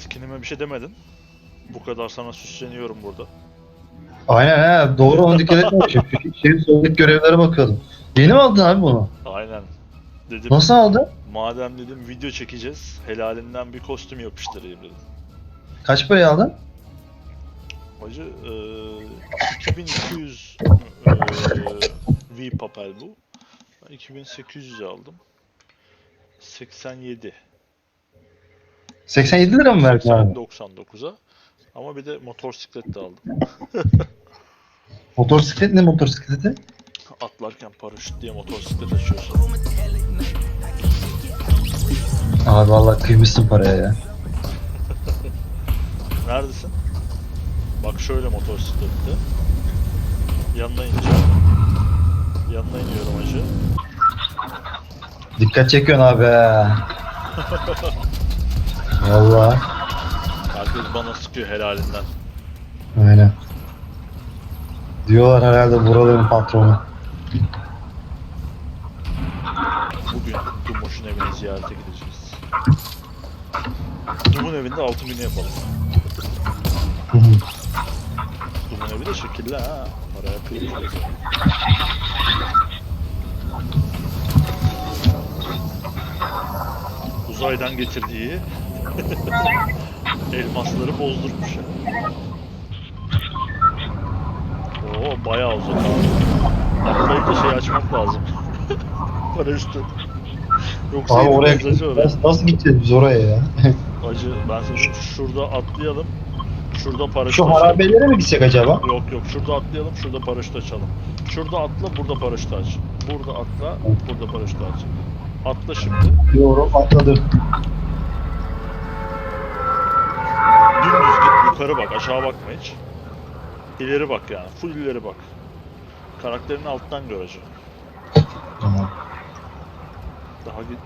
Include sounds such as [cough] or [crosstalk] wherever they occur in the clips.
Skinime bir şey demedin. Bu kadar sana süsleniyorum burada. Aynen he doğru onu dikkat etmemişim. Şeyin sondaki görevlere bakıyordum. Yeni mi aldın abi bunu? Aynen. Dedim Nasıl aldın? madem dedim video çekeceğiz. Helalinden bir kostüm yapıştırayım dedim. Kaç paraya aldın? Hacı eee 2200 eee V papel bu. Ben 2800 aldım. 87. 87 lira mı verdin abi? 99'a. Ama bir de motosiklet de aldım. [laughs] Motosiklet ne motosikleti? Atlarken paraşüt diye motosiklet açıyorsun. Abi vallahi kıymışsın paraya ya. [laughs] Neredesin? Bak şöyle motosiklette. Yanına ineceğim. Yanına iniyorum hacı. Dikkat çekiyorsun abi. [laughs] Vallahi. Herkes bana sıkıyor helalinden. Aynen. Diyorlar herhalde buraların patronu. Bugün Dumoş'un evine ziyarete gideceğiz. Dum'un evinde altın günü yapalım. Hı hı. Dum'un evi de şekilli ha. Paraya kıymış. Uzaydan getirdiği [laughs] elmasları bozdurmuş ya. Oo bayağı uzak abi. Atlayıp da şey açmak lazım. [laughs] Paraşütü. Yoksa Abi oraya mesajı nasıl, nasıl gideceğiz biz oraya ya? [laughs] Acı ben sana şurada atlayalım. Şurada paraşüt Şu açalım. harabelere mi gitsek acaba? Yok yok şurada atlayalım şurada paraşüt açalım. Şurada atla burada paraşüt aç. Burada atla burada paraşüt aç. Atla şimdi. Yorum atladım. Dümdüz git yukarı bak aşağı bakma hiç. İleri bak yani full ileri bak. Karakterini alttan göreceksin. Tamam. Daha git.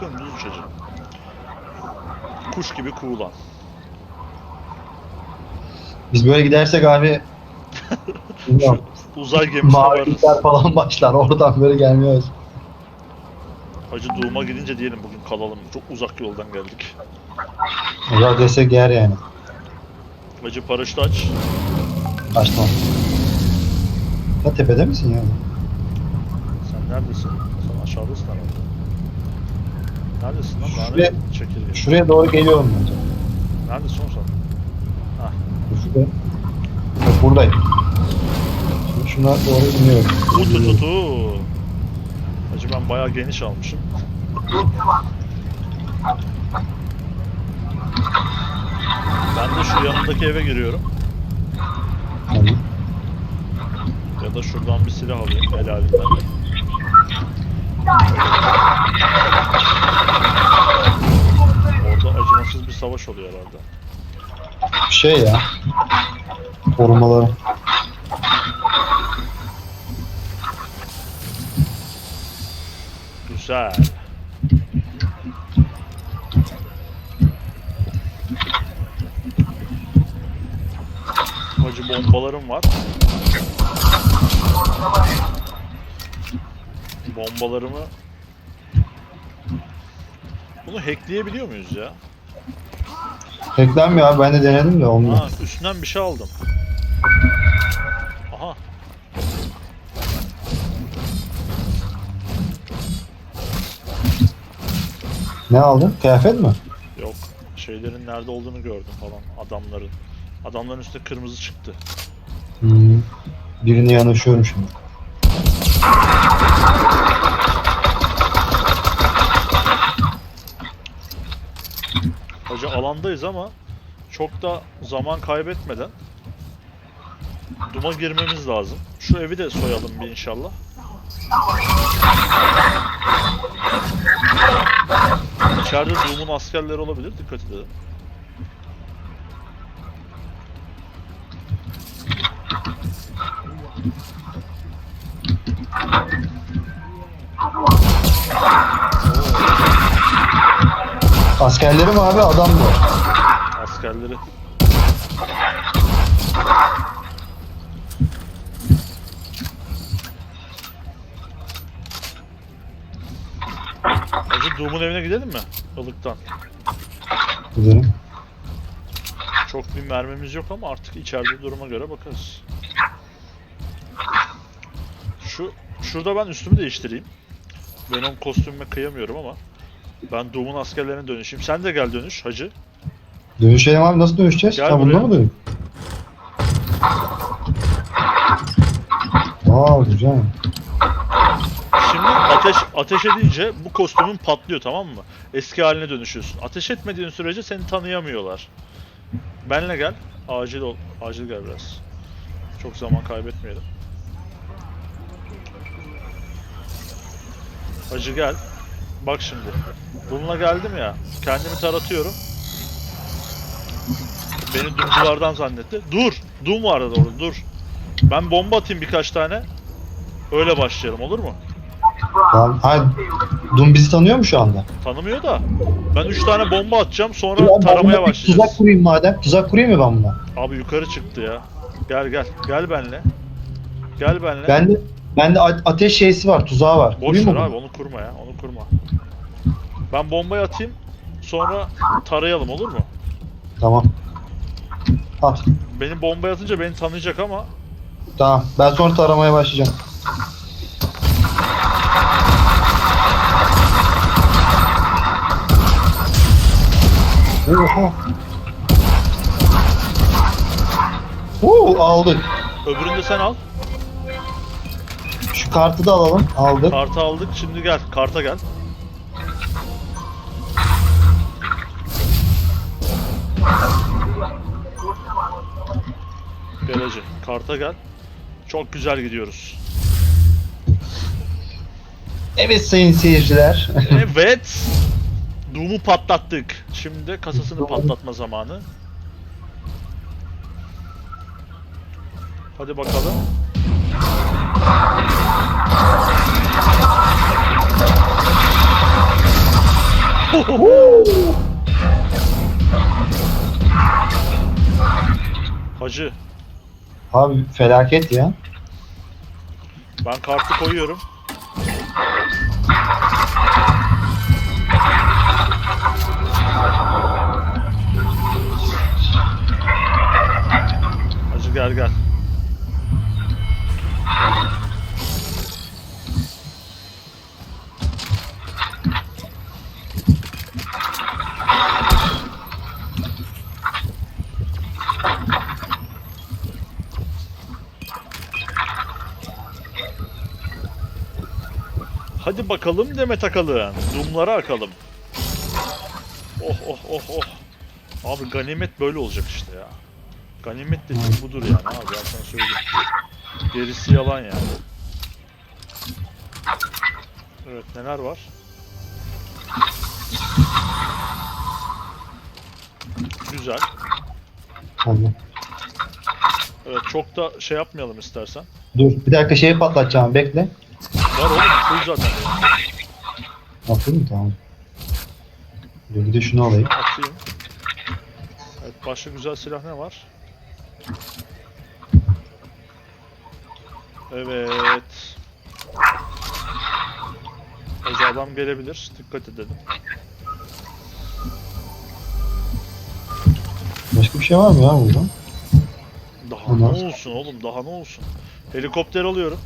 Dümdüz uçacaksın. Kuş gibi kuğulan. Biz böyle gidersek abi [laughs] Uzay gemisine varırız. falan başlar. Oradan böyle gelmiyoruz. Hacı doğuma gidince diyelim bugün kalalım. Çok uzak yoldan geldik. Uzak desek yer yani. Hacı paraşüt aç. Açmam. Ya tepede misin ya? Sen neredesin? Sen aşağıdasın herhalde. Neredesin lan? Şuraya- Lanet çekirge. Şuraya doğru geliyorum bence. Neredesin oğlum sen? Şurada. Bak buradayım. Şimdi şuna doğru iniyorum. Utu tutu. Ben bayağı geniş almışım. Ben de şu yanındaki eve giriyorum. Ya da şuradan bir silah alayım helalinden. Orada acımasız bir savaş oluyor herhalde. Şey ya. Korumaları. Güzel. Hacı bombalarım var. Bombalarımı bunu hackleyebiliyor muyuz ya? Reklam ya ben de denedim de olmuyor. Ha, üstünden bir şey aldım. Ne aldın? Kıyafet mi? Yok. Şeylerin nerede olduğunu gördüm falan. Adamların. Adamların üstünde kırmızı çıktı. Hmm. Birine yanaşıyorum şimdi. Hoca alandayız ama çok da zaman kaybetmeden Duma girmemiz lazım. Şu evi de soyalım bir inşallah. İçeride Doom'un askerleri olabilir. Dikkat edelim. Askerleri mi abi adam mı? Askerleri. Doom'un evine gidelim mi? Ilıktan. Gidelim. Çok bir mermimiz yok ama artık içeride duruma göre bakarız. Şu şurada ben üstümü değiştireyim. Venom kostümüme kıyamıyorum ama ben Doom'un askerlerine dönüşeyim. Sen de gel dönüş hacı. Dönüşelim abi nasıl dönüşeceğiz? Gel ha bunda mı dönüş? Aa güzel. Şimdi ateş ateş edince bu kostümün patlıyor tamam mı? Eski haline dönüşüyorsun. Ateş etmediğin sürece seni tanıyamıyorlar. Benle gel. Acil ol. Acil gel biraz. Çok zaman kaybetmeyelim. Hacı gel. Bak şimdi. Bununla geldim ya. Kendimi taratıyorum. Beni dumculardan zannetti. Dur! Dum vardı orada dur. Ben bomba atayım birkaç tane. Öyle başlayalım olur mu? Tamam. Ha, Dum bizi tanıyor mu şu anda? Tanımıyor da. Ben 3 tane bomba atacağım sonra Ya ben taramaya buna bir başlayacağız. Tuzak kurayım madem. Tuzak kurayım mı ben buna? Abi yukarı çıktı ya. Gel gel. Gel benle. Gel benle. Bende bende a- ateş şeysi var, tuzağı var. Boş Kurayım ver mı abi bunu? onu kurma ya. Onu kurma. Ben bombayı atayım. Sonra tarayalım olur mu? Tamam. At. Benim bombayı atınca beni tanıyacak ama Tamam. Ben sonra taramaya başlayacağım. Oha. Oo, aldık. öbürünü de sen al. Şu kartı da alalım. Aldık. Kartı aldık. Şimdi gel. Karta gel. Gel hacı. Karta gel. Çok güzel gidiyoruz. Evet sayın seyirciler. Evet. [laughs] Doom'u patlattık. Şimdi kasasını patlatma zamanı. Hadi bakalım. Hacı, Abi felaket ya. ben kartı koyuyorum. Gel. Hadi bakalım Demet Akalın. Dumlara akalım. Oh oh oh oh. Abi ganimet böyle olacak işte ya. Ganimet dediğim budur yani abi ben sana söyleyeyim. Gerisi yalan yani. Evet neler var? Güzel. Tamam. Evet çok da şey yapmayalım istersen. Dur bir dakika şeyi patlatacağım bekle. Var oğlum full zaten. Atayım mı? Tamam. Dur bir de şunu alayım. Atayım. Evet başka güzel silah ne var? Evet. Hacı adam gelebilir. Dikkat edelim. Başka bir şey var mı ya burada? Daha Ondan ne olsun oğlum daha ne olsun. Helikopter alıyorum.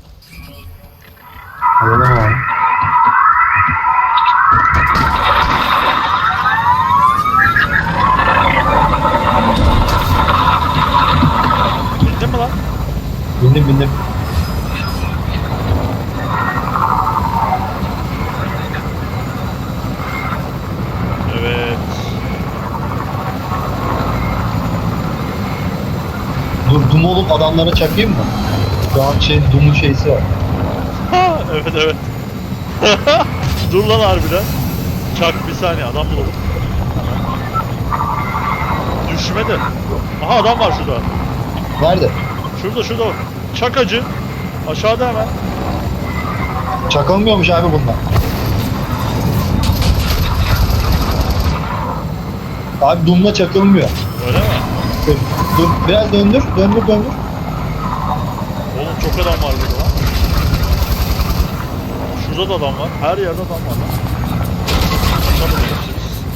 Alalım abi. Bildin mi lan? Bindim bindim. Evet. Dur Doom olup adamlara çakayım mı? Şu an şey Doom'un şeysi var. Evet evet. [laughs] Dur lan harbiden. Çak bir saniye adam bulalım. Düşme de. Aha adam var şurada. Nerede? Şurada şurada bak. Çak acı. Aşağıda hemen. Çakılmıyormuş abi bunlar. Abi Doom'la çakılmıyor. Öyle mi? Dur, dur biraz döndür, döndür döndür. Oğlum çok adam var burada lan. Şurada da adam var. Her yerde adam var lan.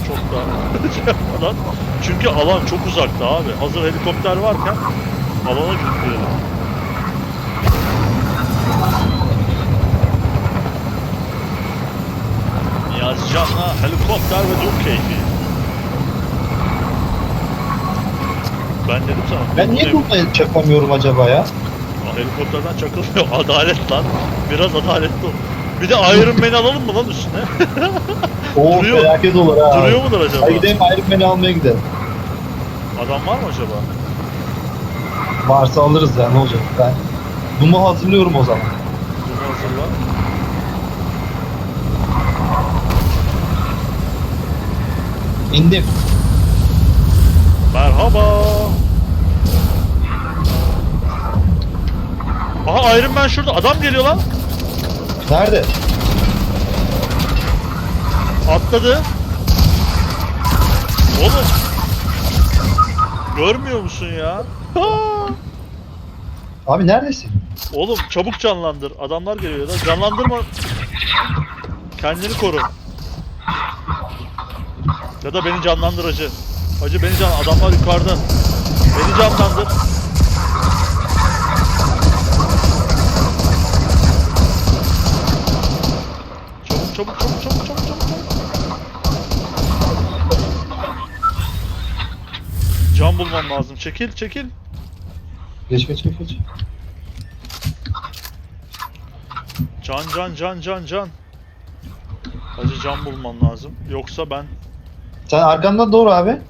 Çok da [laughs] şey yapmadan. Çünkü alan çok uzakta abi. Hazır helikopter varken alana kilitleyelim. Niyazi Can'la helikopter ve dur keyfi. Ben dedim sana. Ben niye bu durmaya çakamıyorum acaba ya? Helikopterden çakılmıyor. [laughs] Adalet lan. Biraz adaletli ol. Bir de Iron Man'i alalım mı lan üstüne? [laughs] Oo Duruyor. felaket olur ha. Duruyor mudur acaba? Hadi gidelim Iron Man'i almaya gidelim. Adam var mı acaba? Varsa alırız ya ne olacak ben. Dumu hazırlıyorum o zaman. Bunu hazırla. İndim. Merhaba. Aha Iron Man şurada. Adam geliyor lan. Nerede? Atladı. Oğlum. Görmüyor musun ya? [laughs] Abi neredesin? Oğlum çabuk canlandır. Adamlar geliyor da. Canlandırma. Kendini koru. Ya da beni canlandır acı. Acı beni can. Adamlar yukarıda. Beni canlandır. Çabuk çabuk çabuk çabuk çabuk çabuk. Can bulmam lazım. Çekil çekil. Geç geç geç geç. Can can can can can. Hacı can bulmam lazım. Yoksa ben... Sen arkamdan doğru abi.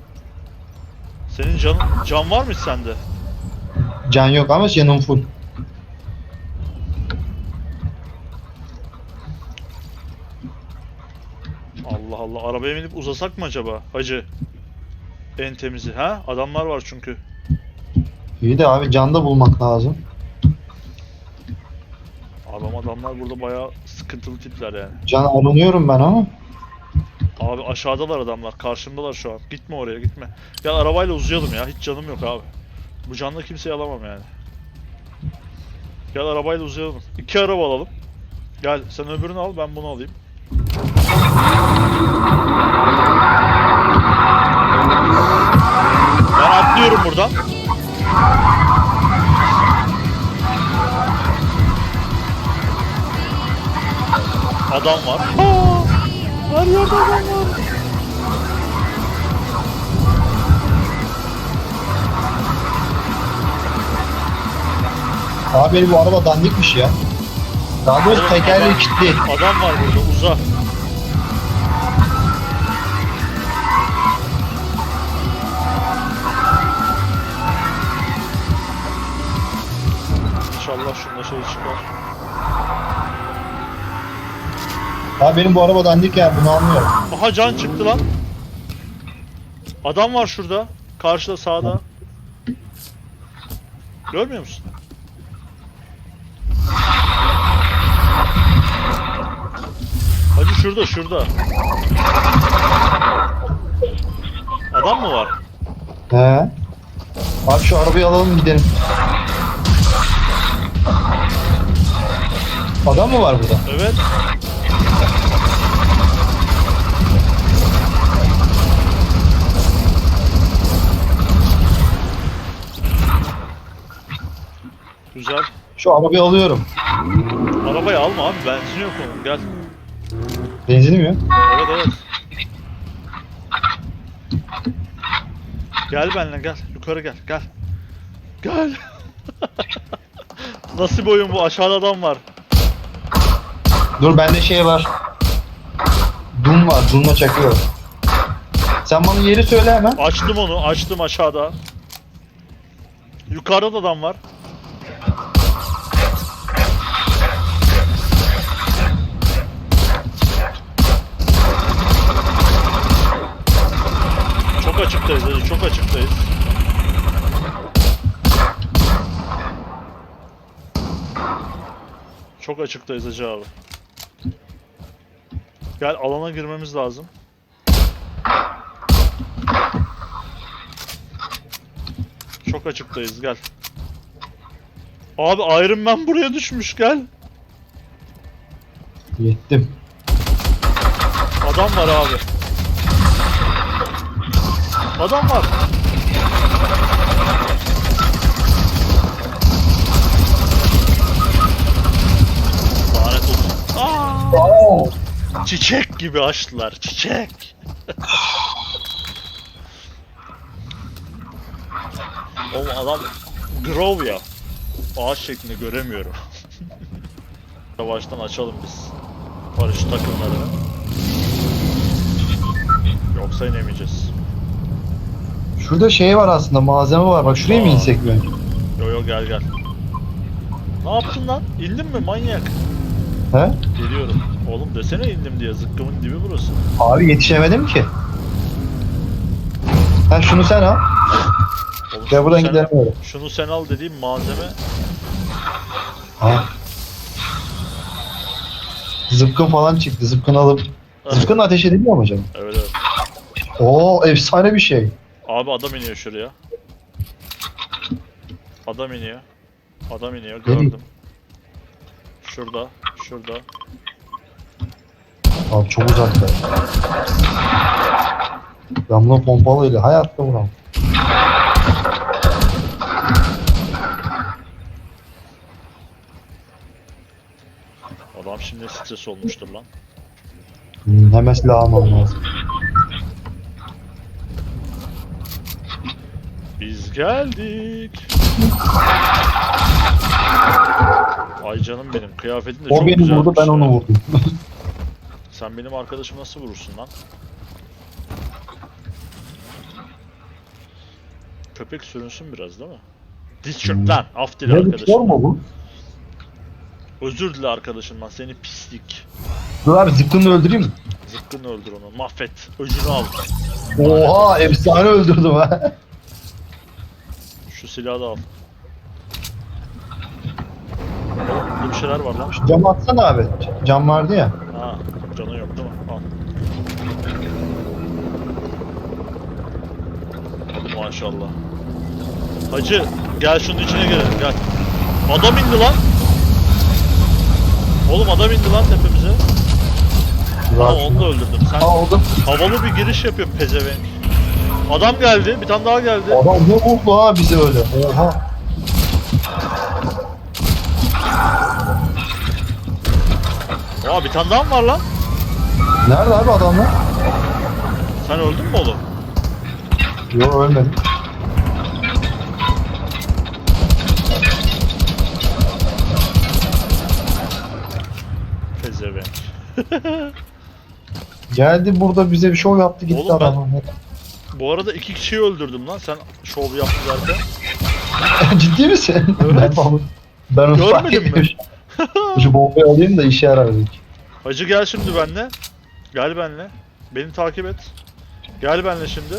Senin can, can var mı sende? Can yok ama canım full. Allah Allah. Arabaya binip uzasak mı acaba? Hacı. En temizi. Ha? Adamlar var çünkü. İyi de abi can da bulmak lazım. Adam adamlar burada bayağı sıkıntılı tipler yani. Can aranıyorum ben ama. Abi aşağıdalar adamlar. Karşımdalar şu an. Gitme oraya gitme. Gel arabayla uzayalım ya. Hiç canım yok abi. Bu canla kimseyi alamam yani. Gel arabayla uzayalım. İki araba alalım. Gel sen öbürünü al ben bunu alayım. Ben atlıyorum buradan. Adam var. Aa, her yerde adam var. Abi bu araba dandikmiş ya. Daha doğrusu adam- kilitli. Adam var burada uza. İnşallah şunda şey çıkar. Abi benim bu araba dandik ya bunu anlıyorum. Aha can çıktı lan. Adam var şurada. Karşıda sağda. Görmüyor musun? Hacı şurada şurada. Adam mı var? He. Abi şu arabayı alalım gidelim. Adam mı var burada? Evet. Güzel. Şu arabayı alıyorum. Arabayı alma abi benzin yok onun gel. Benzinim yok. Evet evet. Gel benimle gel. Yukarı gel gel. Gel. [laughs] Nasıl bir oyun bu? Aşağıda adam var. Dur bende şey var. Dum var. Dumla çakıyorum. Sen bana yeri söyle hemen. Açtım onu. Açtım aşağıda. Yukarıda da adam var. Çok açıktayız Hacı abi. Gel alana girmemiz lazım. Çok açıktayız gel. Abi Iron Man buraya düşmüş gel. Yettim. Adam var abi. Adam var. Çiçek gibi açtılar. Çiçek. Oğlum adam grow ya. Ağaç şeklinde göremiyorum. [laughs] Savaştan açalım biz. Paraşüt takımlarını. Yoksa inemeyeceğiz. Şurada şey var aslında malzeme var. Bak şuraya mı Aa. insek mi? Yo yo gel gel. Ne yaptın lan? İndin mi manyak? He? Geliyorum. Oğlum desene indim diye zıkkımın dibi burası. Abi yetişemedim ki. Ha şunu sen al. Oğlum Ya şunu buradan sen-. Şunu sen al dediğim malzeme Ha. Zıpkın falan çıktı. Zıpkın alıp. Zıpkın ateş ediliyor mu canım? Evet evet. Oo efsane bir şey. Abi adam iniyor şuraya. Adam iniyor. Adam iniyor gördüm. Şurada, şurada. Abi çok uzakta. Ben bunu pompalıyla hayatta vuramam. Adam şimdi stres olmuştur lan. Hmm, hemen silah almam lazım. Biz geldik. [laughs] Ay canım benim kıyafetin de O çok beni güzelmiş vurdu ben ya. onu vurdum. [laughs] Sen benim arkadaşımı nasıl vurursun lan? Köpek sürünsün biraz değil mi? Diz çök Hmm. lan. Af dile ne bir arkadaşım. mu bu? Özür dile arkadaşımdan seni pislik. Dur abi zıpkınla öldüreyim mi? Zıkkını öldür onu. Mahvet. Öcünü al. Oha efsane öldürdüm ha. Şu silahı da al. Oğlum burada bir şeyler var lan. Şu camı atsana abi. Cam vardı ya. Ha, canı yok değil mi? Al. Maşallah. Hacı gel şunun içine girelim gel. Adam indi lan. Oğlum adam indi lan tepemize. Ha onu da öldürdüm. Sen Aa oldu. havalı bir giriş yapıyor pezevenk. Adam geldi. Bir tane daha geldi. Adam ne vurdu ha bize öyle. Oha. Aa bir tane daha mı var lan? Nerede abi adamlar? Sen öldün mü oğlum? Yok ölmedim. Pezevenk. [laughs] Geldi burada bize bir şov yaptı gitti Oğlum ben- adam. Bu arada iki kişiyi öldürdüm lan sen şov yaptı zaten. [laughs] Ciddi misin? Evet. Ben, ben onu Görmedin mi? Şu [laughs] bombayı alayım da işe yarar belki. Hacı gel şimdi benle. Gel benle. Beni takip et. Gel benle şimdi.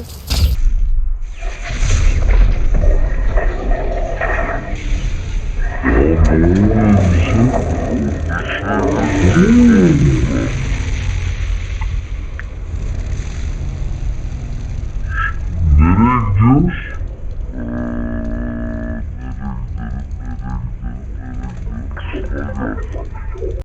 Hmm.